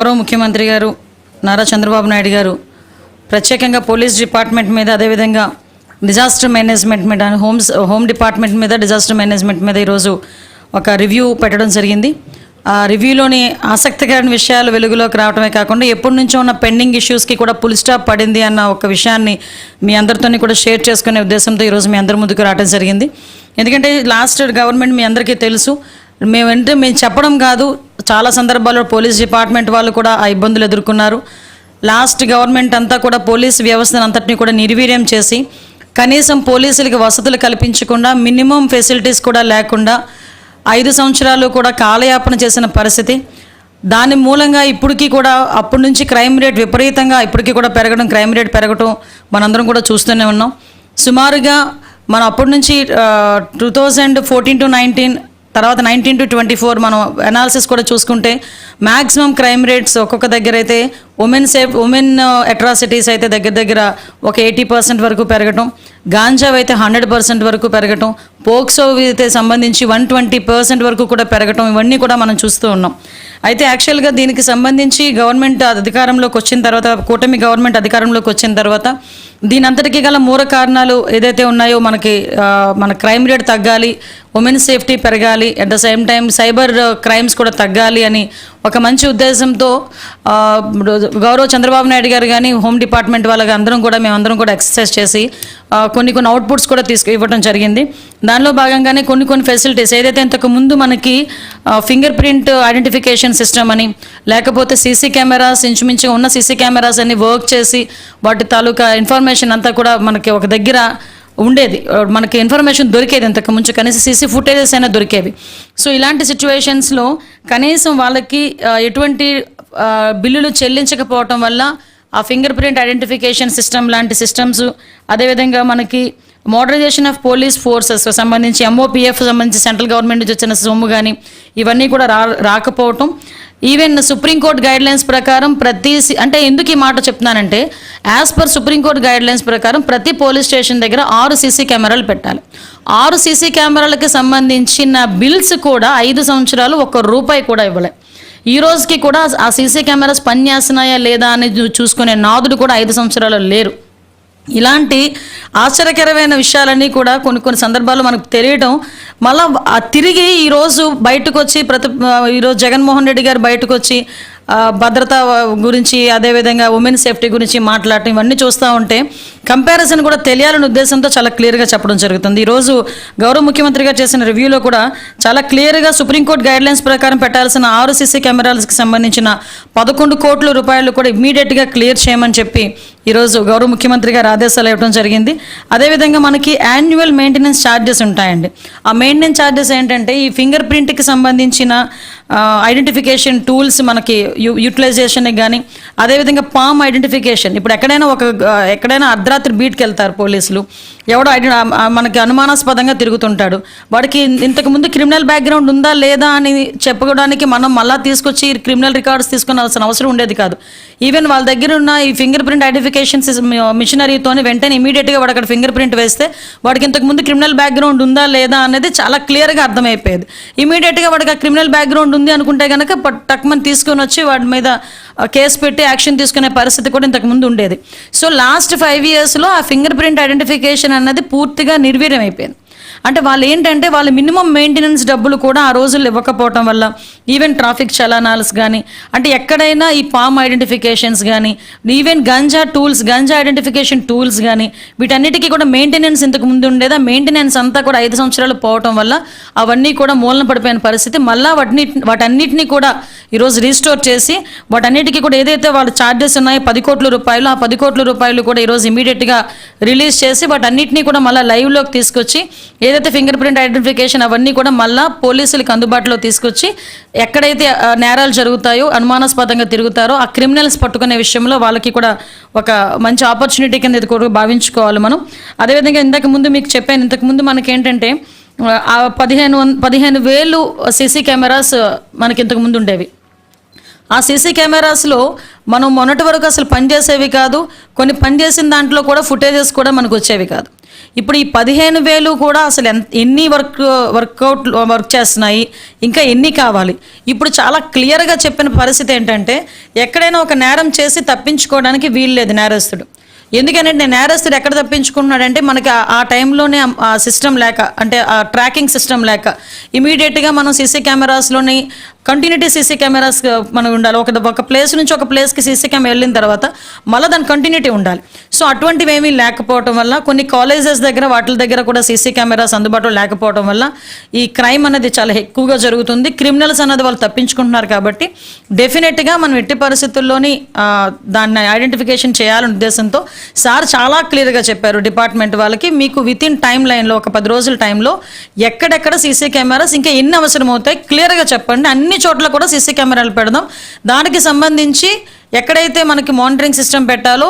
గౌరవ ముఖ్యమంత్రి గారు నారా చంద్రబాబు నాయుడు గారు ప్రత్యేకంగా పోలీస్ డిపార్ట్మెంట్ మీద అదేవిధంగా డిజాస్టర్ మేనేజ్మెంట్ మీద హోమ్స్ హోమ్ డిపార్ట్మెంట్ మీద డిజాస్టర్ మేనేజ్మెంట్ మీద ఈరోజు ఒక రివ్యూ పెట్టడం జరిగింది. ఆ రివ్యూలోని ఆసక్తికరమైన విషయాలు వెలుగులోకి రావడమే కాకుండా ఎప్పటి నుంచో ఉన్న పెండింగ్ ఇష్యూస్కి కూడా పుల్ స్టాప్ పడింది అన్న ఒక విషయాన్ని మీ అందరితోని కూడా షేర్ చేసుకునే ఉద్దేశంతో ఈరోజు మీ అందరి ముందుకు రావడం జరిగింది. ఎందుకంటే లాస్ట్ గవర్నమెంట్ మీ అందరికీ తెలుసు మేమంటే మేము చెప్పడం కాదు. చాలా సందర్భాల్లో పోలీస్ డిపార్ట్మెంట్ వాళ్ళు కూడా ఆ ఇబ్బందులు ఎదుర్కొన్నారు. లాస్ట్ గవర్నమెంట్ అంతా కూడా పోలీస్ వ్యవస్థను అంతటినీ కూడా నిర్వీర్యం చేసి కనీసం పోలీసులకి వసతులు కల్పించకుండా మినిమం ఫెసిలిటీస్ కూడా లేకుండా ఐదు సంవత్సరాలు కూడా కాలయాపన చేసిన పరిస్థితి. దాని మూలంగా ఇప్పటికీ కూడా అప్పటి నుంచి క్రైమ్ రేట్ విపరీతంగా ఇప్పటికీ కూడా పెరగడం క్రైమ్ రేట్ పెరగడం మనందరం కూడా చూస్తూనే ఉన్నాం. సుమారుగా మనం అప్పటి నుంచి two thousand fourteen to nineteen తర్వాత నైన్టీన్ టు ట్వంటీ ఫోర్ మనం అనాలిసిస్ కూడా చూసుకుంటే మ్యాక్సిమం క్రైమ్ రేట్స్ ఒక్కొక్క దగ్గర అయితే ఉమెన్ సేఫ్ ఉమెన్ అట్రాసిటీస్ అయితే దగ్గర దగ్గర ఒక ఎయిటీ పర్సెంట్ వరకు పెరగటం గాంజావ్ అయితే హండ్రెడ్ పర్సెంట్ వరకు పెరగటం పోక్సో అయితే సంబంధించి వన్ ట్వంటీ పర్సెంట్ వరకు కూడా పెరగటం ఇవన్నీ కూడా మనం చూస్తూ ఉన్నాం. అయితే యాక్చువల్గా దీనికి సంబంధించి గవర్నమెంట్ అధికారంలోకి వచ్చిన తర్వాత కూటమి గవర్నమెంట్ అధికారంలోకి వచ్చిన తర్వాత దీని అంతటికీ గల మూల కారణాలు ఏదైతే ఉన్నాయో మనకి మన క్రైమ్ రేట్ తగ్గాలి ఉమెన్ సేఫ్టీ పెరగాలి at the same time cyber crimes కూడా తగ్గాలి అని ఒక మంచి ఉద్దేశంతో గౌరవ్ గౌరవ చంద్రబాబు నాయుడు గారు కానీ హోమ్ డిపార్ట్మెంట్ వాళ్ళకి అందరం కూడా మేమందరం కూడా ఎక్సర్సైజ్ చేసి కొన్ని కొన్ని అవుట్పుట్స్ కూడా తీసుకు ఇవ్వడం జరిగింది. దాని దానిలో భాగంగానే కొన్ని కొన్ని ఫెసిలిటీస్ ఏదైతే ఇంతకు ముందు మనకి ఫింగర్ ప్రింట్ ఐడెంటిఫికేషన్ సిస్టమ్ అని లేకపోతే సీసీ కెమెరాస్ ఇంచుమించుగా ఉన్న సీసీ కెమెరాస్ అన్ని వర్క్ చేసి వాటి తాలూకా ఇన్ఫర్మేషన్ అంతా కూడా మనకి ఒక దగ్గర ఉండేది. మనకి ఇన్ఫర్మేషన్ దొరికేది ఇంతకు ముందు కనీసం సీసీ ఫుటేజెస్ అయినా దొరికేవి. సో ఇలాంటి సిచ్యువేషన్స్లో కనీసం వాళ్ళకి ఎటువంటి బిల్లులు చెల్లించకపోవటం వల్ల ఆ ఫింగర్ ప్రింట్ ఐడెంటిఫికేషన్ సిస్టమ్ లాంటి సిస్టమ్స్ అదేవిధంగా మనకి మోడరైజేషన్ ఆఫ్ పోలీస్ ఫోర్సెస్ సంబంధించి ఎంఓపిఎఫ్ సంబంధించి సెంట్రల్ గవర్నమెంట్ నుంచి వచ్చిన సొమ్ము కానీ ఇవన్నీ కూడా రా రాకపోవటం. ఈవెన్ సుప్రీంకోర్టు గైడ్ లైన్స్ ప్రకారం ప్రతి అంటే ఎందుకు ఈ మాట చెప్తున్నానంటే as per Supreme Court guidelines ప్రకారం ప్రతి పోలీస్ స్టేషన్ దగ్గర ఆరు సీసీ కెమెరాలు పెట్టాలి. ఆరు సీసీ కెమెరాలకు సంబంధించిన బిల్స్ కూడా ఐదు సంవత్సరాలు ఒక్క రూపాయి కూడా ఇవ్వలే. ఈ రోజుకి కూడా ఆ సీసీ కెమెరాస్ పనిచేస్తున్నాయా లేదా అని చూసుకునే నాదుడు కూడా ఐదు సంవత్సరాలు లేరు. ఇలాంటి ఆశ్చర్యకరమైన విషయాలన్నీ కూడా కొన్ని కొన్ని సందర్భాల్లో మనకు తెలియటం మళ్ళా తిరిగి ఈరోజు బయటకు వచ్చి ప్రతి ఈరోజు జగన్మోహన్ రెడ్డి గారు బయటకు వచ్చి భద్రత గురించి అదేవిధంగా ఉమెన్ సేఫ్టీ గురించి మాట్లాడటం ఇవన్నీ చూస్తూ ఉంటే కంపారిజన్ కూడా తెలియాలనే ఉద్దేశంతో చాలా క్లియర్గా చెప్పడం జరుగుతుంది. ఈరోజు గౌరవ ముఖ్యమంత్రి గారు చేసిన రివ్యూలో కూడా చాలా క్లియర్గా సుప్రీంకోర్టు గైడ్లైన్స్ ప్రకారం పెట్టాల్సిన ఆరు సీసీ కెమెరాలకు సంబంధించిన పదకొండు కోట్ల రూపాయలు కూడా ఇమ్మీడియట్గా క్లియర్ చేయమని చెప్పి ఈరోజు గౌరవ ముఖ్యమంత్రి గారు ఆదేశాలు ఇవ్వడం జరిగింది. అదేవిధంగా మనకి యాన్యువల్ మెయింటెనెన్స్ ఛార్జెస్ ఉంటాయండి. ఆ మెయింటెనెన్స్ ఛార్జెస్ ఏంటంటే ఈ ఫింగర్ ప్రింట్కి సంబంధించిన ఐడెంటిఫికేషన్ టూల్స్ మనకి యూ యూటిలైజేషన్కి కానీ అదేవిధంగా పామ్ ఐడెంటిఫికేషన్ ఇప్పుడు ఎక్కడైనా ఒక ఎక్కడైనా అర్ధ అర్ధరాత్రి బీట్కి వెళ్తారు పోలీసులు. ఎవడో ఐడి మనకి అనుమానాస్పదంగా తిరుగుతుంటాడు. వాడికి ఇంతకు ముందు క్రిమినల్ బ్యాక్గ్రౌండ్ ఉందా లేదా అని చెప్పుకోవడానికి మనం మళ్ళీ తీసుకొచ్చి క్రిమినల్ రికార్డ్స్ తీసుకునాల్సిన అవసరం ఉండేది కాదు. ఈవెన్ వాళ్ళ దగ్గర ఉన్న ఈ ఫింగర్ ప్రింట్ ఐడెంటిఫికేషన్ మిషనరీతో వెంటనే ఇమీడియట్గా వాడు అక్కడ ఫింగర్ ప్రింట్ వేస్తే వాడికి ఇంతకు ముందు క్రిమినల్ బ్యాక్గ్రౌండ్ ఉందా లేదా అనేది చాలా క్లియర్గా అర్థమైపోయేది. ఇమీడియట్గా వాడికి ఆ క్రిమినల్ బ్యాక్గ్రౌండ్ ఉంది అనుకుంటే కనుక టక్మని తీసుకొని వచ్చి వాడి మీద కేసు పెట్టి యాక్షన్ తీసుకునే పరిస్థితి కూడా ఇంతకు ముందు ఉండేది. సో లాస్ట్ ఫైవ్ ఇయర్స్లో ఆ ఫింగర్ ప్రింట్ ఐడెంటిఫికేషన్ అన్నది పూర్తిగా నిర్వీర్యమైపోయింది. అంటే వాళ్ళు ఏంటంటే వాళ్ళు మినిమం మెయింటెనెన్స్ డబ్బులు కూడా ఆ రోజుల్లో ఇవ్వకపోవటం వల్ల ఈవెన్ ట్రాఫిక్ చలానాల్స్ కానీ అంటే ఎక్కడైనా ఈ పామ్ ఐడెంటిఫికేషన్స్ కానీ even ganja tools ganja identification tools కానీ వీటన్నిటికీ కూడా మెయింటెనెన్స్ ఇంతకు ముందు ఉండేదా? మెయింటెనెన్స్ అంతా కూడా ఐదు సంవత్సరాలు పోవటం వల్ల అవన్నీ కూడా మూలన పడిపోయిన పరిస్థితి. మళ్ళీ వాటిని వాటన్నిటిని కూడా ఈరోజు రీస్టోర్ చేసి వాటన్నిటికీ కూడా ఏదైతే వాళ్ళు ఛార్జెస్ ఉన్నాయో పది కోట్ల రూపాయలు ఆ పది కోట్ల రూపాయలు కూడా ఈరోజు ఇమీడియట్గా రిలీజ్ చేసి వాటన్నిటిని కూడా మళ్ళీ లైవ్లోకి తీసుకొచ్చి ఏదైతే ఫింగర్ ప్రింట్ ఐడెంటిఫికేషన్ అవన్నీ కూడా మళ్ళీ పోలీసులకు అందుబాటులో తీసుకొచ్చి ఎక్కడైతే నేరాలు జరుగుతాయో అనుమానాస్పదంగా తిరుగుతారో ఆ క్రిమినల్స్ పట్టుకునే విషయంలో వాళ్ళకి కూడా ఒక మంచి ఆపర్చునిటీ కింద ఇది కూడా భావించుకోవాలి మనం. అదేవిధంగా ఇంతకు ముందు మీకు చెప్పాను ఇంతకుముందు మనకి ఏంటంటే ఆ పదిహేను వం- పదిహేను వేలు సీసీ కెమెరాస్ మనకి ఇంతకు ముందు ఉండేవి. ఆ సీసీ కెమెరాస్లో మనం మొన్నటి వరకు అసలు పనిచేసేవి కాదు కొన్ని పనిచేసిన దాంట్లో కూడా ఫుటేజెస్ కూడా మనకు వచ్చేవి కాదు. ఇప్పుడు ఈ పదిహేను వేలు కూడా అసలు ఎంత ఎన్ని వర్క్ వర్కౌట్ వర్క్ చేస్తున్నాయి ఇంకా ఎన్ని కావాలి? ఇప్పుడు చాలా క్లియర్గా చెప్పిన పరిస్థితి ఏంటంటే ఎక్కడైనా ఒక నేరం చేసి తప్పించుకోవడానికి వీలు లేదు నేరస్తుడు. ఎందుకంటే నేను నేరస్తుడు ఎక్కడ తప్పించుకుంటున్నాడంటే మనకి ఆ- టైంలోనే ఆ సిస్టమ్ లేక అంటే ఆ ట్రాకింగ్ సిస్టమ్ లేక ఇమీడియట్గా మనం సీసీ కెమెరాస్లోని కంటిన్యూటీ సీసీ కెమెరాస్ మనం ఉండాలి. ఒక ఒక ప్లేస్ నుంచి ఒక ప్లేస్కి సీసీ కెమెరా వెళ్ళిన తర్వాత మళ్ళీ దాని కంటిన్యూటీ ఉండాలి. సో అటువంటివి ఏమీ లేకపోవటం వల్ల కొన్ని కాలేజెస్ దగ్గర వాటి దగ్గర కూడా సీసీ కెమెరాస్ అందుబాటులో లేకపోవడం వల్ల ఈ క్రైమ్ అనేది చాలా ఎక్కువగా జరుగుతుంది. క్రిమినల్స్ అన్నది వాళ్ళు తప్పించుకుంటున్నారు కాబట్టి డెఫినెట్గా మనం ఎట్టి పరిస్థితుల్లోని దాన్ని ఐడెంటిఫికేషన్ చేయాలనే ఉద్దేశంతో సార్ చాలా క్లియర్గా చెప్పారు డిపార్ట్మెంట్ వాళ్ళకి మీకు విత్ ఇన్ టైం లైన్లో ఒక పది రోజుల టైంలో ఎక్కడెక్కడ సీసీ కెమెరాస్ ఇంకా ఎన్ని అవసరం అవుతాయి క్లియర్గా చెప్పండి. అన్ని చోట్ల కూడా సీసీ కెమెరాలు పెడదాం. దానికి సంబంధించి ఎక్కడైతే మనకి మానిటరింగ్ సిస్టమ్ పెట్టాలో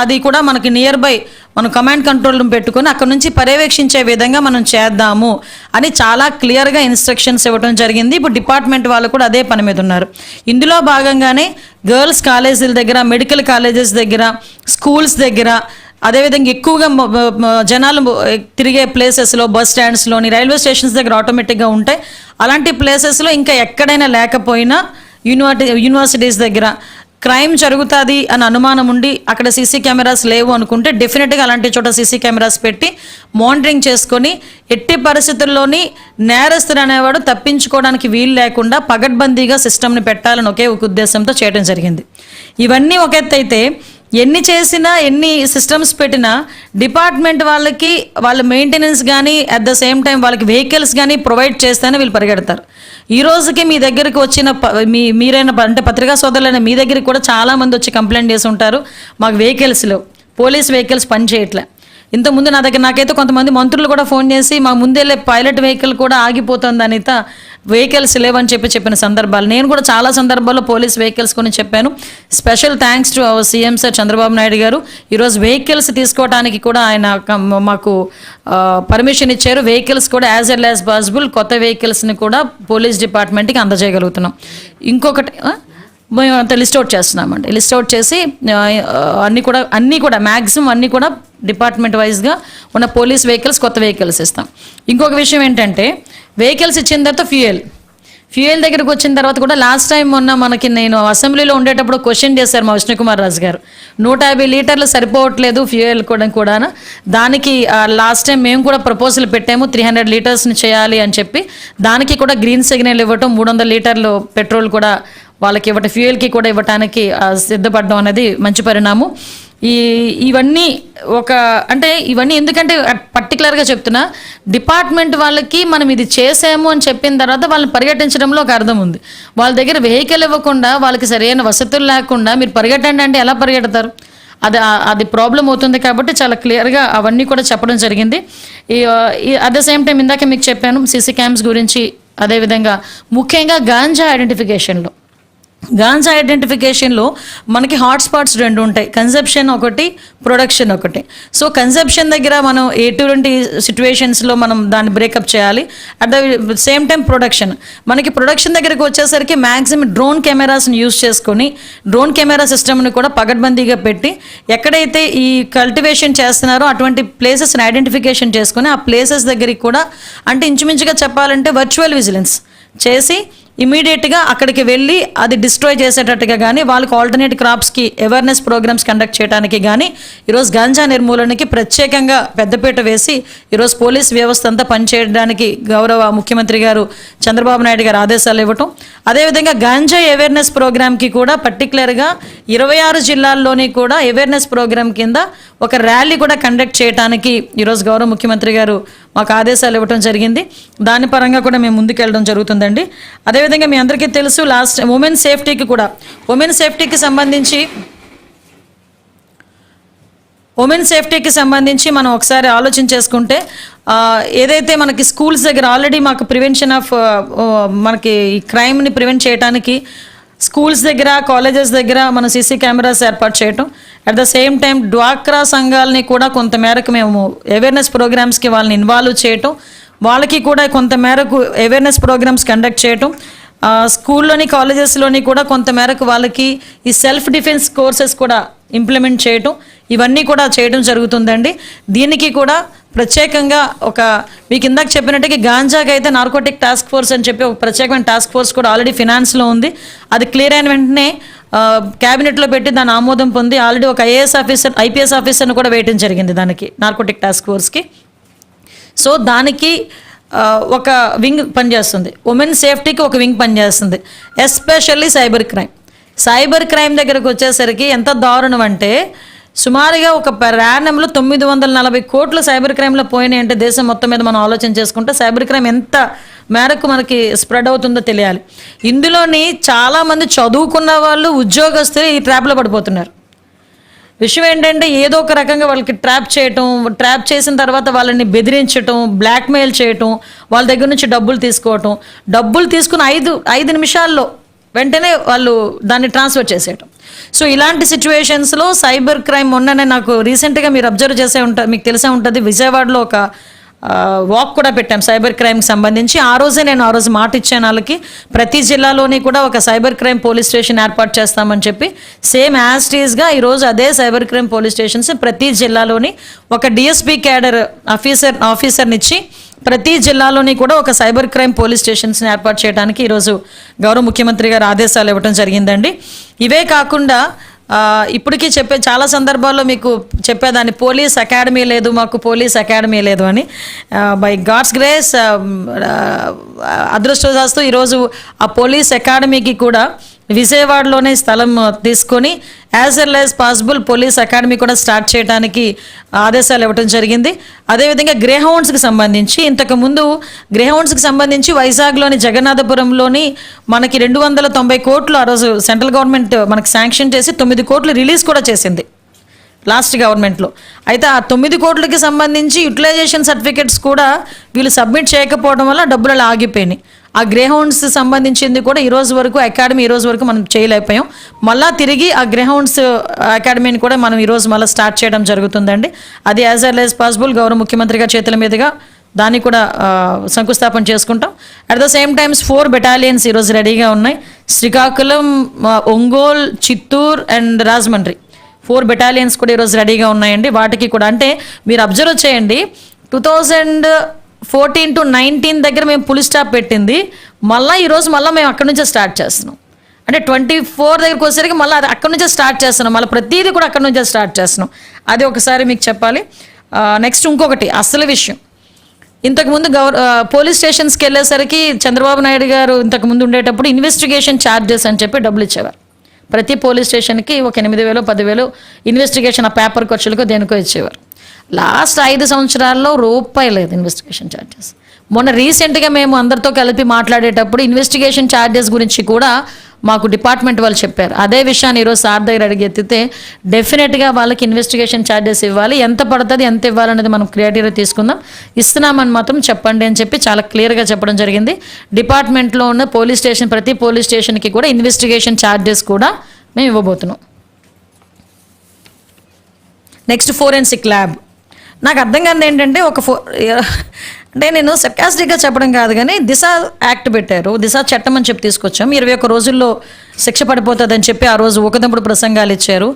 అది కూడా మనకి నియర్ బై మనం కమాండ్ కంట్రోల్ రూమ్ పెట్టుకొని అక్కడ నుంచి పర్యవేక్షించే విధంగా మనం చేద్దాము అని చాలా క్లియర్గా ఇన్స్ట్రక్షన్స్ ఇవ్వడం జరిగింది. ఇప్పుడు డిపార్ట్మెంట్ వాళ్ళు కూడా అదే పని మీద ఉన్నారు. ఇందులో భాగంగానే గర్ల్స్ కాలేజీల దగ్గర మెడికల్ కాలేజెస్ దగ్గర స్కూల్స్ దగ్గర అదేవిధంగా ఎక్కువగా జనాలు తిరిగే ప్లేసెస్లో బస్ స్టాండ్స్లోని రైల్వే స్టేషన్స్ దగ్గర ఆటోమేటిక్గా ఉంటాయి. అలాంటి ప్లేసెస్లో ఇంకా ఎక్కడైనా లేకపోయినా యూనివర్టి యూనివర్సిటీస్ దగ్గర క్రైమ్ జరుగుతుంది అని అనుమానం ఉండి అక్కడ సీసీ కెమెరాస్ లేవు అనుకుంటే డెఫినెట్గా అలాంటి చోట సీసీ కెమెరాస్ పెట్టి మానిటరింగ్ చేసుకొని ఎట్టి పరిస్థితుల్లోని నేరస్తుడు అనేవాడు తప్పించుకోవడానికి వీలు లేకుండా పగడ్బందీగా సిస్టమ్ని పెట్టాలని ఒకే ఒక ఉద్దేశంతో చేయడం జరిగింది. ఇవన్నీ ఒక ఎత్తు అయితే ఎన్ని చేసినా ఎన్ని సిస్టమ్స్ పెట్టినా డిపార్ట్మెంట్ వాళ్ళకి వాళ్ళ మెయింటెనెన్స్ కానీ అట్ ద సేమ్ టైం వాళ్ళకి వెహికల్స్ కానీ ప్రొవైడ్ చేస్తేనే వీళ్ళు పరిగెడతారు. ఈ రోజుకి మీ దగ్గరికి వచ్చిన మీ మీరైన అంటే పత్రికా సోదరులైన మీ దగ్గరికి కూడా చాలామంది వచ్చి కంప్లైంట్ చేసి ఉంటారు. మాకు వెహికల్స్లో పోలీస్ వెహికల్స్ పని చేయట్లే. ఇంతకుముందు నా దగ్గర నాకైతే కొంతమంది మంత్రులు కూడా ఫోన్ చేసి మా ముందెళ్ళే పైలట్ వెహికల్ కూడా ఆగిపోతుంది అనిత వెహికల్స్ లేవని చెప్పి చెప్పిన సందర్భాలు. నేను కూడా చాలా సందర్భాల్లో పోలీస్ వెహికల్స్ కొని చెప్పాను. Special thanks to our CM sir Chandrababu Naidu garu. ఈరోజు వెహికల్స్ తీసుకోవడానికి కూడా ఆయన మాకు పర్మిషన్ ఇచ్చారు. వెహికల్స్ కూడా యాజ్ ఎల్ యాజ్ పాసిబుల్ కొత్త వెహికల్స్ని కూడా పోలీస్ డిపార్ట్మెంట్కి అందజేయగలుగుతున్నాం. ఇంకొకటి మేము అంత లిస్ట్ అవుట్ చేస్తున్నామండి. లిస్ట్ అవుట్ చేసి అన్నీ కూడా అన్నీ కూడా మ్యాక్సిమం అన్నీ కూడా డిపార్ట్మెంట్ వైజ్గా ఉన్న పోలీస్ వెహికల్స్ కొత్త వెహికల్స్ ఇస్తాం. ఇంకొక విషయం ఏంటంటే వెహికల్స్ ఇచ్చిన తర్వాత ఫ్యూయల్ ఫ్యూయల్ దగ్గరకు వచ్చిన తర్వాత కూడా లాస్ట్ టైం మొన్న మనకి నేను అసెంబ్లీలో ఉండేటప్పుడు క్వశ్చన్ చేశారు మా విష్ణుకుమార్ రాజు గారు. నూట యాభై లీటర్లు సరిపోవట్లేదు ఫ్యూయల్ కూడా కూడా దానికి లాస్ట్ టైం మేము కూడా ప్రపోజల్ పెట్టాము త్రీ హండ్రెడ్ లీటర్స్ని చేయాలి అని చెప్పి. దానికి కూడా గ్రీన్ సిగ్నల్ ఇవ్వటం మూడు వందల లీటర్లు పెట్రోల్ కూడా వాళ్ళకి ఇవ్వటం ఫ్యూయల్కి కూడా ఇవ్వటానికి సిద్ధపడడం అనేది మంచి పరిణామం. ఈ ఇవన్నీ ఒక అంటే ఇవన్నీ ఎందుకంటే పర్టికులర్గా చెప్తున్నా డిపార్ట్మెంట్ వాళ్ళకి మనం ఇది చేసాము అని చెప్పిన తర్వాత వాళ్ళని పరిగెట్టించడంలో ఒక అర్థం ఉంది. వాళ్ళ దగ్గర వెహికల్ ఇవ్వకుండా వాళ్ళకి సరైన వసతులు లేకుండా మీరు పరిగెట్టండి అంటే ఎలా పరిగెడతారు? అది అది ప్రాబ్లం అవుతుంది కాబట్టి చాలా క్లియర్గా అవన్నీ కూడా చెప్పడం జరిగింది. ఈ అట్ ద సేమ్ టైం ఇందాక మీకు చెప్పాను సీసీ క్యామ్స్ గురించి అదేవిధంగా ముఖ్యంగా గాంజా ఐడెంటిఫికేషన్లో గాంజా ఐడెంటిఫికేషన్లో మనకి హాట్స్పాట్స్ రెండు ఉంటాయి. కన్సెప్షన్ ఒకటి ప్రొడక్షన్ ఒకటి. సో కన్సెప్షన్ దగ్గర మనం ఎటువంటి సిచ్యువేషన్స్లో మనం దాన్ని బ్రేకప్ చేయాలి? At the same time production మనకి ప్రొడక్షన్ దగ్గరకు వచ్చేసరికి మ్యాక్సిమం డ్రోన్ కెమెరాస్ని యూస్ చేసుకొని డ్రోన్ కెమెరా సిస్టమ్ని కూడా పగడ్బందీగా పెట్టి ఎక్కడైతే ఈ కల్టివేషన్ చేస్తున్నారో అటువంటి ప్లేసెస్ని ఐడెంటిఫికేషన్ చేసుకొని ఆ ప్లేసెస్ దగ్గరికి కూడా అంటే ఇంచుమించుగా చెప్పాలంటే వర్చువల్ విజిలెన్స్ చేసి ఇమీడియట్గా అక్కడికి వెళ్ళి అది డిస్ట్రాయ్ చేసేటట్టుగా కానీ వాళ్ళకి ఆల్టర్నేట్ క్రాప్స్కి అవేర్నెస్ ప్రోగ్రామ్స్ కండక్ట్ చేయడానికి కానీ ఈరోజు గంజా నిర్మూలనకి ప్రత్యేకంగా పెద్దపీట వేసి ఈరోజు పోలీస్ వ్యవస్థ అంతా పనిచేయడానికి గౌరవ ముఖ్యమంత్రి గారు చంద్రబాబు నాయుడు గారు ఆదేశాలు ఇవ్వటం. అదేవిధంగా గాంజా అవేర్నెస్ ప్రోగ్రామ్కి కూడా పర్టికులర్గా ఇరవై ఆరు జిల్లాల్లోని కూడా అవేర్నెస్ ప్రోగ్రామ్ కింద ఒక ర్యాలీ కూడా కండక్ట్ చేయడానికి ఈరోజు గౌరవ ముఖ్యమంత్రి గారు మాకు ఆదేశాలు ఇవ్వడం జరిగింది. దాని పరంగా కూడా మేము ముందుకెళ్ళడం జరుగుతుందండి. అదేవిధంగా మీ అందరికీ తెలుసు లాస్ట్ ఉమెన్ సేఫ్టీకి కూడా. ఉమెన్ సేఫ్టీకి సంబంధించి ఉమెన్ సేఫ్టీకి సంబంధించి మనం ఒకసారి ఆలోచన చేసుకుంటే ఏదైతే మనకి స్కూల్స్ దగ్గర ఆల్రెడీ మాకు ప్రివెన్షన్ ఆఫ్ మనకి ఈ క్రైమ్ని ప్రివెంట్ చేయడానికి స్కూల్స్ దగ్గర కాలేజెస్ దగ్గర మన సీసీ కెమెరాస్ ఏర్పాటు చేయటం అట్ ద సేమ్ టైం డ్వాక్రా సంఘాలని కూడా కొంతమేరకు మేము అవేర్నెస్ ప్రోగ్రామ్స్కి వాళ్ళని ఇన్వాల్వ్ చేయటం వాళ్ళకి కూడా కొంత మేరకు అవేర్నెస్ ప్రోగ్రామ్స్ కండక్ట్ చేయటం స్కూల్లోని కాలేజెస్లోని కూడా కొంత మేరకు వాళ్ళకి ఈ సెల్ఫ్ డిఫెన్స్ కోర్సెస్ కూడా ఇంప్లిమెంట్ చేయటం ఇవన్నీ కూడా చేయడం జరుగుతుందండి. దీనికి కూడా ప్రత్యేకంగా ఒక మీకు ఇందాక చెప్పినట్టుగా గాంజాకి అయితే నార్కోటిక్ టాస్క్ ఫోర్స్ అని చెప్పి ఒక ప్రత్యేకమైన టాస్క్ ఫోర్స్ కూడా ఆల్రెడీ ఫినాన్స్లో ఉంది. అది క్లియర్ అయిన వెంటనే క్యాబినెట్లో పెట్టి దాని ఆమోదం పొంది ఆల్రెడీ ఒక ఐఏఎస్ ఆఫీసర్ ఐపీఎస్ ఆఫీసర్ను కూడా వేయటం జరిగింది దానికి నార్కోటిక్ టాస్క్ ఫోర్స్కి సో దానికి ఒక వింగ్ పనిచేస్తుంది. ఉమెన్ సేఫ్టీకి ఒక వింగ్ పనిచేస్తుంది. Especially cyber crime cyber crime దగ్గరకు వచ్చేసరికి ఎంత దారుణం అంటే సుమారుగా ఒక ప్రయాణంలో తొమ్మిది వందల నలభై కోట్లు సైబర్ క్రైమ్లో పోయినాయి అంటే దేశం మొత్తం మీద మనం ఆలోచన చేసుకుంటే సైబర్ క్రైమ్ ఎంత మేరకు మనకి స్ప్రెడ్ అవుతుందో తెలియాలి. ఇందులోని చాలామంది చదువుకున్న వాళ్ళు ఉద్యోగస్తులు ఈ ట్రాప్లో పడిపోతున్నారు. విషయం ఏంటంటే ఏదో ఒక రకంగా వాళ్ళకి ట్రాప్ చేయటం ట్రాప్ చేసిన తర్వాత వాళ్ళని బెదిరించటం బ్లాక్మెయిల్ చేయటం వాళ్ళ దగ్గర నుంచి డబ్బులు తీసుకోవటం. డబ్బులు తీసుకుని ఐదు ఐదు నిమిషాల్లో వెంటనే వాళ్ళు దాన్ని ట్రాన్స్ఫర్ చేసేయటం. సో ఇలాంటి సిచ్యువేషన్స్లో సైబర్ క్రైమ్ మొన్ననే నాకు రీసెంట్గా మీరు అబ్జర్వ్ చేసే ఉంటారు మీకు తెలిసే ఉంటుంది. విజయవాడలో ఒక వాక్ కూడా పెట్టాం సైబర్ క్రైమ్కి సంబంధించి. ఆ రోజే నేను ఆ రోజు మాట ఇచ్చాను వాళ్ళకి. ప్రతి జిల్లాలోని కూడా ఒక సైబర్ క్రైమ్ పోలీస్ స్టేషన్ ఏర్పాటు చేస్తామని చెప్పి. సేమ్ యాజ్ టీజ్గా ఈరోజు అదే సైబర్ క్రైమ్ పోలీస్ స్టేషన్స్ ప్రతి జిల్లాలోని ఒక డిఎస్పీ క్యాడర్ ఆఫీసర్ ఆఫీసర్నిచ్చి ప్రతి జిల్లాలోని కూడా ఒక సైబర్ క్రైమ్ పోలీస్ స్టేషన్స్ని ఏర్పాటు చేయడానికి ఈరోజు గౌరవ ముఖ్యమంత్రి గారు ఆదేశాలు ఇవ్వడం జరిగిందండి. ఇవే కాకుండా ఇప్పటికీ చెప్పే చాలా సందర్భాల్లో మీకు చెప్పేదాన్ని పోలీస్ అకాడమీ లేదు మాకు పోలీస్ అకాడమీ లేదు అని. బై గాడ్స్ గ్రేస్ అదృష్టవశాస్తు ఈరోజు ఆ పోలీస్ అకాడమీకి కూడా విజయవాడలోనే స్థలం తీసుకొని as well as possible police academy కూడా స్టార్ట్ చేయడానికి ఆదేశాలు ఇవ్వడం జరిగింది. అదేవిధంగా గ్రేహౌండ్స్కి సంబంధించి ఇంతకుముందు గ్రేహౌండ్స్కి సంబంధించి వైజాగ్లోని జగన్నాథపురంలోని మనకి రెండు వందల తొంభై కోట్లు ఆ రోజు సెంట్రల్ గవర్నమెంట్ మనకి శాంక్షన్ చేసి తొమ్మిది కోట్లు రిలీజ్ కూడా చేసింది లాస్ట్ గవర్నమెంట్లో. అయితే ఆ తొమ్మిది కోట్లకి సంబంధించి యూటిలైజేషన్ సర్టిఫికెట్స్ కూడా వీళ్ళు సబ్మిట్ చేయకపోవడం వల్ల డబ్బులు అలా ఆగిపోయినాయి. ఆ గ్రేహౌండ్స్ సంబంధించింది కూడా ఈ రోజు వరకు అకాడమీ ఈ రోజు వరకు మనం చేయలేకపోయాం. మళ్ళా తిరిగి ఆ గ్రేహౌండ్స్ అకాడమీని కూడా మనం ఈరోజు మళ్ళీ స్టార్ట్ చేయడం జరుగుతుందండి. అది యాజ్ ఎల్ యాజ్ పాసిబుల్ గౌరవ ముఖ్యమంత్రిగా చేతుల మీదుగా దాన్ని కూడా శంకుస్థాపన చేసుకుంటాం. At the same times four battalions ఈరోజు రెడీగా ఉన్నాయి. Srikakulam Ongole Chittoor and Rajahmundry. Four battalions కూడా ఈరోజు రెడీగా ఉన్నాయండి. వాటికి కూడా అంటే మీరు అబ్జర్వ్ చేయండి. Two thousand fourteen to nineteen దగ్గర మేము పులి స్టాప్ పెట్టింది. మళ్ళీ ఈరోజు మళ్ళీ మేము అక్కడి నుంచే స్టార్ట్ చేస్తున్నాం. అంటే ట్వంటీ ఫోర్ దగ్గరికి వచ్చేసరికి మళ్ళీ అది అక్కడి నుంచే స్టార్ట్ చేస్తున్నాం. మళ్ళీ ప్రతిదీ కూడా అక్కడి నుంచే స్టార్ట్ చేస్తున్నాం. అది ఒకసారి మీకు చెప్పాలి. నెక్స్ట్ ఇంకొకటి అసలు విషయం. ఇంతకుముందు గవర్ పోలీస్ స్టేషన్స్కి వెళ్ళేసరికి చంద్రబాబు నాయుడు గారు ఇంతకుముందు ఉండేటప్పుడు ఇన్వెస్టిగేషన్ ఛార్జెస్ అని చెప్పి డబ్బులు ఇచ్చేవారు. ప్రతి పోలీస్ స్టేషన్కి ఒక ఎనిమిది వేలు పదివేలు ఇన్వెస్టిగేషన్ ఆ పేపర్ ఖర్చులకు దేనికో ఇచ్చేవారు. లాస్ట్ ఐదు సంవత్సరాల్లో రూపాయి లేదు ఇన్వెస్టిగేషన్ ఛార్జెస్ మొన్న రీసెంట్గా మేము అందరితో కలిపి మాట్లాడేటప్పుడు ఇన్వెస్టిగేషన్ ఛార్జెస్ గురించి కూడా మాకు డిపార్ట్మెంట్ వాళ్ళు చెప్పారు. అదే విషయాన్ని ఈరోజు సార్ దగ్గర అడిగి ఎత్తితే డెఫినెట్గా వాళ్ళకి ఇన్వెస్టిగేషన్ ఛార్జెస్ ఇవ్వాలి. ఎంత పడుతుంది ఎంత ఇవ్వాలనేది మనం క్రియేటివ్గా తీసుకుందాం. ఇస్తున్నామని మాత్రం చెప్పండి అని చెప్పి చాలా క్లియర్గా చెప్పడం జరిగింది. డిపార్ట్మెంట్లో ఉన్న పోలీస్ స్టేషన్ ప్రతి పోలీస్ స్టేషన్కి కూడా ఇన్వెస్టిగేషన్ ఛార్జెస్ కూడా మేము ఇవ్వబోతున్నాం. నెక్స్ట్ ఫోరెన్సిక్ ల్యాబ్ నాకు అర్థం కాదు ఏంటంటే ఒక ఫో అంటే నేను సర్కాస్టిక్గా చెప్పడం కాదు కానీ దిశ యాక్ట్ పెట్టారు. దిశ చట్టం అని చెప్పి తీసుకొచ్చాం. ఇరవై ఒక్క రోజుల్లో శిక్ష పడిపోతుందని చెప్పి ఆ రోజు ఒకదప్పుడు ప్రసంగాలు ఇచ్చారు.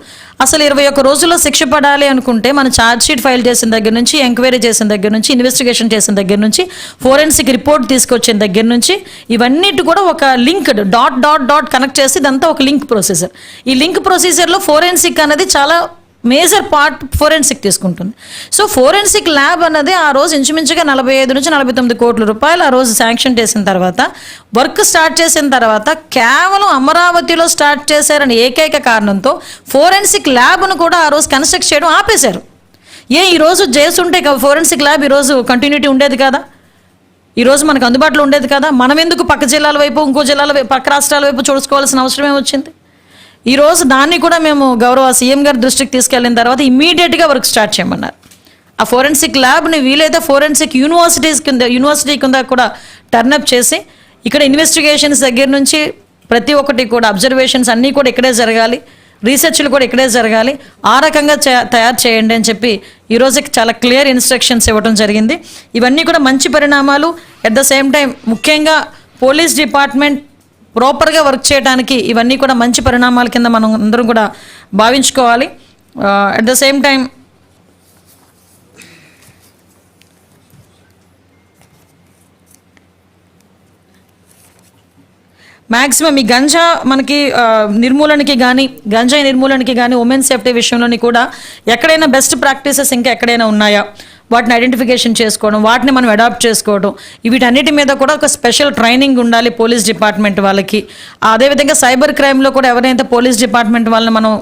అసలు ఇరవై ఒక్క రోజుల్లో శిక్ష పడాలి అనుకుంటే మనం ఛార్జ్షీట్ ఫైల్ చేసిన దగ్గర నుంచి ఎంక్వైరీ చేసిన దగ్గర నుంచి ఇన్వెస్టిగేషన్ చేసిన దగ్గర నుంచి ఫోరెన్సిక్ రిపోర్ట్ తీసుకొచ్చిన దగ్గర నుంచి ఇవన్నిటి కూడా ఒక linked dot dot dot connect చేసి ఇదంతా ఒక లింక్ ప్రొసీజర్ ఈ లింక్ ప్రొసీజర్లో ఫోరెన్సిక్ అనేది చాలా మేజర్ పార్ట్ ఫోరెన్సిక్ తీసుకుంటుంది. సో ఫోరెన్సిక్ ల్యాబ్ అన్నది ఆ రోజు ఇంచుమించుగా నలభై ఐదు నుంచి నలభై తొమ్మిది కోట్ల రూపాయలు ఆ రోజు శాంక్షన్ చేసిన తర్వాత వర్క్ స్టార్ట్ చేసిన తర్వాత కేవలం అమరావతిలో స్టార్ట్ చేశారని ఏకైక కారణంతో ఫోరెన్సిక్ ల్యాబ్ను కూడా ఆ రోజు కన్స్ట్రక్ట్ చేయడం ఆపేశారు. ఏ ఈరోజు చేస్తుంటే ఫోరెన్సిక్ ల్యాబ్ ఈరోజు కంటిన్యూటీ ఉండేది కదా? ఈరోజు మనకు అందుబాటులో ఉండేది కదా? మనం ఎందుకు పక్క జిల్లాల వైపు ఇంకో జిల్లాల వైపు పక్క రాష్ట్రాల వైపు చూసుకోవాల్సిన అవసరం ఏమొచ్చింది ఈరోజు దాన్ని కూడా మేము గౌరవ సీఎం గారి దృష్టికి తీసుకెళ్ళిన తర్వాత ఇమీడియట్గా వర్క్ స్టార్ట్ చేయమన్నారు. ఆ ఫోరెన్సిక్ ల్యాబ్ని వీలైతే ఫోరెన్సిక్ యూనివర్సిటీస్ కింద యూనివర్సిటీ కింద కూడా టర్నప్ చేసి ఇక్కడ ఇన్వెస్టిగేషన్స్ దగ్గర నుంచి ప్రతి ఒక్కటి కూడా అబ్జర్వేషన్స్ అన్నీ కూడా ఇక్కడే జరగాలి. రీసెర్చ్లు కూడా ఇక్కడే జరగాలి. ఆ రకంగా తయారు చేయండి అని చెప్పి ఈ రోజుకి చాలా క్లియర్ ఇన్స్ట్రక్షన్స్ ఇవ్వడం జరిగింది. ఇవన్నీ కూడా మంచి పరిణామాలు. అట్ ద సేమ్ టైం ముఖ్యంగా పోలీస్ డిపార్ట్మెంట్ ప్రాపర్గా వర్క్ చేయడానికి ఇవన్నీ కూడా మంచి పరిణామాల కింద మనం అందరం కూడా భావించుకోవాలి. At the same time maximum ఈ గంజా మనకి uh, నిర్మూలనకి కానీ గంజాయి నిర్మూలనకి కానీ ఉమెన్ సేఫ్టీ విషయంలోని కూడా ఎక్కడైనా బెస్ట్ ప్రాక్టీసెస్ ఇంకా ఎక్కడైనా ఉన్నాయా? వాటిని ఐడెంటిఫికేషన్ చేసుకోవడం వాటిని మనం అడాప్ట్ చేసుకోవడం వీటన్నిటి మీద కూడా ఒక స్పెషల్ ట్రైనింగ్ ఉండాలి పోలీస్ డిపార్ట్మెంట్ వాళ్ళకి. అదేవిధంగా సైబర్ క్రైమ్లో కూడా ఎవరైతే పోలీస్ డిపార్ట్మెంట్ వాళ్ళని మనం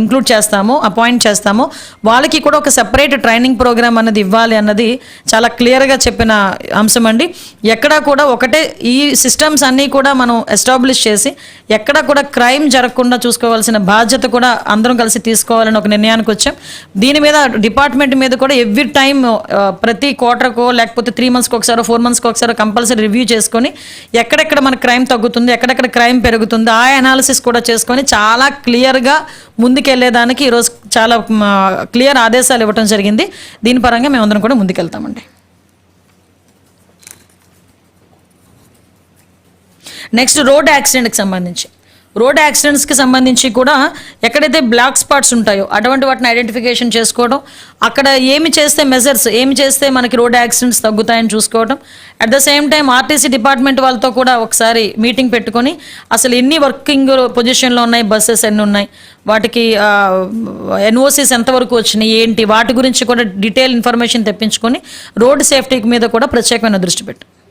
ఇంక్లూడ్ చేస్తామో అపాయింట్ చేస్తామో వాళ్ళకి కూడా ఒక సెపరేట్ ట్రైనింగ్ ప్రోగ్రామ్ అన్నది ఇవ్వాలి అన్నది చాలా క్లియర్గా చెప్పిన అంశం అండి. ఎక్కడా కూడా ఒకటే ఈ సిస్టమ్స్ అన్నీ కూడా మనం ఎస్టాబ్లిష్ చేసి ఎక్కడా కూడా క్రైమ్ జరగకుండా చూసుకోవాల్సిన బాధ్యత కూడా అందరం కలిసి తీసుకోవాలని ఒక నిర్ణయానికి వచ్చాం. దీని మీద డిపార్ట్మెంట్ మీద కూడా ఎవ్రీ టైం ప్రతి క్వార్టర్కో లేకపోతే త్రీ మంత్స్కి ఒకసారి ఫోర్ మంత్స్కి ఒకసారి కంపల్సరీ రివ్యూ చేసుకొని ఎక్కడెక్కడ మన క్రైమ్ తగ్గుతుంది ఎక్కడెక్కడ క్రైమ్ పెరుగుతుంది ఆ అనాలిసిస్ కూడా చేసుకొని చాలా క్లియర్గా ముందుకెళ్ళేదానికి ఈరోజు చాలా క్లియర్ ఆదేశాలు ఇవ్వడం జరిగింది. దీని పరంగా మేమందరం కూడా ముందుకెళ్తామండి. నెక్స్ట్ రోడ్ యాక్సిడెంట్కి సంబంధించి. రోడ్ యాక్సిడెంట్స్కి సంబంధించి కూడా ఎక్కడైతే బ్లాక్ స్పాట్స్ ఉంటాయో అటువంటి వాటిని ఐడెంటిఫికేషన్ చేసుకోవడం అక్కడ ఏమి చేస్తే మెజర్స్ ఏమి చేస్తే మనకి రోడ్ యాక్సిడెంట్స్ తగ్గుతాయని చూసుకోవడం at the same time RTC department వాళ్ళతో కూడా ఒకసారి మీటింగ్ పెట్టుకొని అసలు ఎన్ని వర్కింగ్ పొజిషన్లో ఉన్నాయి బస్సెస్ ఎన్ని ఉన్నాయి వాటికి ఎన్ఓసీస్ ఎంతవరకు వచ్చినాయి ఏంటి వాటి గురించి కూడా డీటెయిల్ ఇన్ఫర్మేషన్ తెప్పించుకొని రోడ్ సేఫ్టీ మీద కూడా ప్రత్యేకమైన దృష్టి పెట్టు.